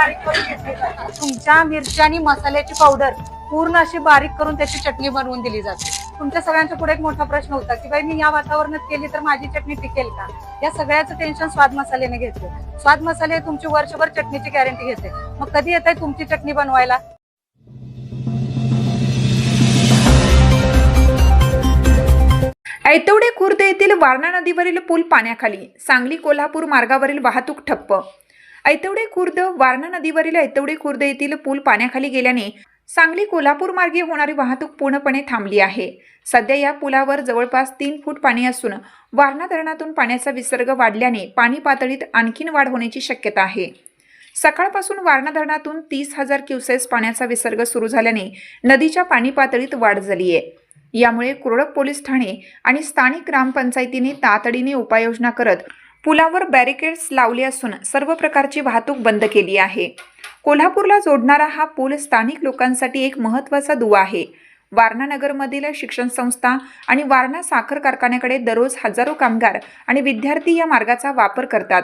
बारीक करून घेतली तुमच्या मिरची आणि मसाल्याची पावडर पूर्ण अशी बारीक करून त्याची चटणी बनवून दिली जाते. तुमच्या सगळ्यांच्या पुढे एक मोठा प्रश्न होता की बाई मी या वातावरणात केली तर माझी चटणी टिकेल का? या सगळ्याचं टेन्शन स्वाद मसाल्याने घेतलं. स्वाद मसाले तुमची वर्षभर चटणीची गॅरंटी घेते. मग कधी येत आहे तुमची चटणी बनवायला? ऐतवडे खुर्द येथील वारणा नदीवरील पूल पाण्याखाली सांगली कोल्हापूर मार्गावरील वाहतूक ठप्प. ऐतवडे खुर्द वारणा नदीवरील ऐतवडे खुर्द येथील पूल पाण्याखाली गेल्याने सांगली कोल्हापूर मार्गे होणारी वाहतूक पूर्णपणे थांबली आहे. सध्या या पुलावर जवळपास तीन फूट पाणी असून वारणा धरणातून पाण्याचा विसर्ग वाढल्याने पाणी पातळीत आणखीन वाढ होण्याची शक्यता आहे. सकाळपासून वारणा धरणातून तीस हजार क्युसेस पाण्याचा विसर्ग सुरू झाल्याने नदीच्या पाणी पातळीत वाढ झाली आहे यामुळे कुरडक पोलीस ठाणे आणि स्थानिक ग्रामपंचायतीने तातडीने उपाययोजना करत पुलावर बॅरिकेड्स लावले असून सर्व प्रकारची वाहतूक बंद केली आहे. कोल्हापूरला जोडणारा हा पूल स्थानिक लोकांसाठी एक महत्त्वाचा दुवा आहे. वारणानगरमधील शिक्षण संस्था आणि वारणा साखर कारखान्याकडे दररोज हजारो कामगार आणि विद्यार्थी या मार्गाचा वापर करतात.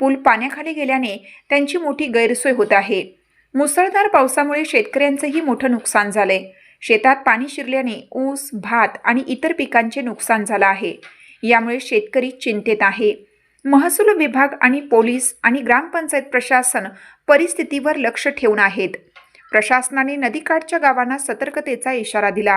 पूल पाण्याखाली गेल्याने त्यांची मोठी गैरसोय होत आहे. मुसळधार पावसामुळे शेतकऱ्यांचंही मोठं नुकसान झालंय. शेतात पाणी शिरल्याने ऊस भात आणि इतर पिकांचे नुकसान झालं आहे. यामुळे शेतकरी चिंतेत आहे. महसूल विभाग आणि पोलीस आणि ग्रामपंचायत प्रशासन परिस्थितीवर लक्ष ठेवून आहेत. प्रशासनाने नदीकाठच्या गावांना सतर्कतेचा इशारा दिला